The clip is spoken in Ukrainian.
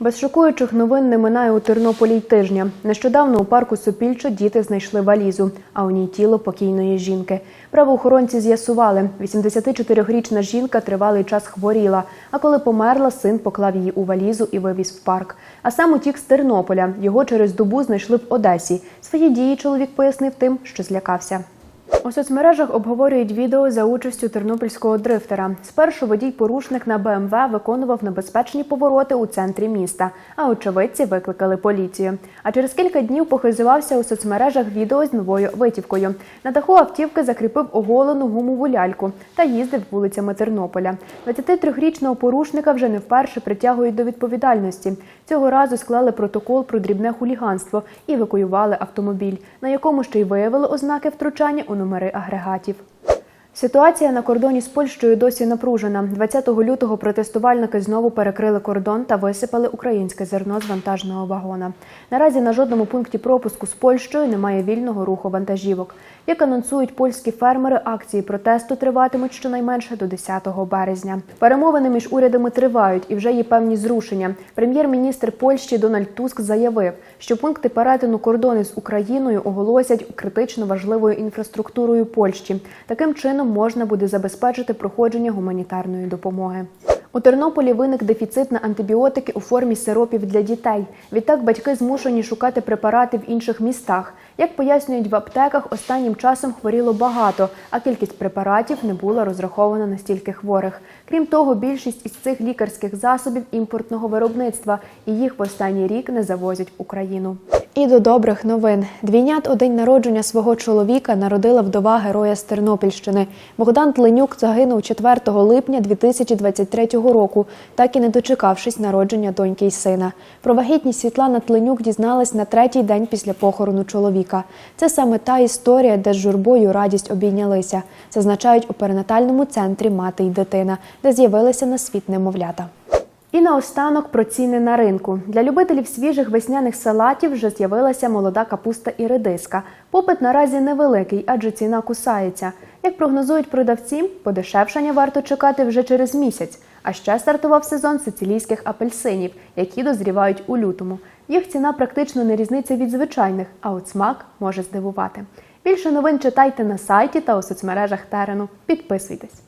Без шокуючих новин не минає у Тернополі й тижня. Нещодавно у парку Сопільчо діти знайшли валізу, а у ній тіло покійної жінки. Правоохоронці з'ясували, 84-річна жінка тривалий час хворіла, а коли померла, син поклав її у валізу і вивіз в парк. А сам утік з Тернополя. Його через добу знайшли в Одесі. Свої дії чоловік пояснив тим, що злякався. У соцмережах обговорюють відео за участю тернопільського дрифтера. Спершу водій-порушник на БМВ виконував небезпечні повороти у центрі міста, а очевидці викликали поліцію. А через кілька днів похизувався у соцмережах відео з новою витівкою. На даху автівки закріпив оголену гумову ляльку та їздив вулицями Тернополя. 23-річного порушника вже не вперше притягують до відповідальності. Цього разу склали протокол про дрібне хуліганство і евакуювали автомобіль, на якому ще й виявили ознаки втручання у номери агрегатів. Ситуація на кордоні з Польщею досі напружена. 20 лютого протестувальники знову перекрили кордон та висипали українське зерно з вантажного вагона. Наразі на жодному пункті пропуску з Польщею немає вільного руху вантажівок. Як анонсують польські фермери, акції протесту триватимуть щонайменше до 10 березня. Перемовини між урядами тривають і вже є певні зрушення. Прем'єр-міністр Польщі Дональд Туск заявив, що пункти перетину кордону з Україною оголосять критично важливою інфраструктурою Польщі. Таким чином можна буде забезпечити проходження гуманітарної допомоги. У Тернополі виник дефіцит на антибіотики у формі сиропів для дітей. Відтак батьки змушені шукати препарати в інших містах. Як пояснюють в аптеках, останнім часом хворіло багато, а кількість препаратів не була розрахована на стільки хворих. Крім того, більшість із цих лікарських засобів імпортного виробництва, і їх в останній рік не завозять в Україну. І до добрих новин. Двійнят у день народження свого чоловіка народила вдова героя з Тернопільщини. Богдан Тленюк загинув 4 липня 2023 року, так і не дочекавшись народження доньки й сина. Про вагітність Світлана Тленюк дізналась на третій день після похорону чоловіка. Це саме та історія, де з журбою радість обійнялися, зазначають у перинатальному центрі мати й дитина, де з'явилися на світ немовлята. І наостанок про ціни на ринку. Для любителів свіжих весняних салатів вже з'явилася молода капуста і редиска. Попит наразі невеликий, адже ціна кусається. Як прогнозують продавці, подешевшання варто чекати вже через місяць. А ще стартував сезон сицилійських апельсинів, які дозрівають у лютому. Їх ціна практично не різниця від звичайних, а от смак може здивувати. Більше новин читайте на сайті та у соцмережах терену. Підписуйтесь.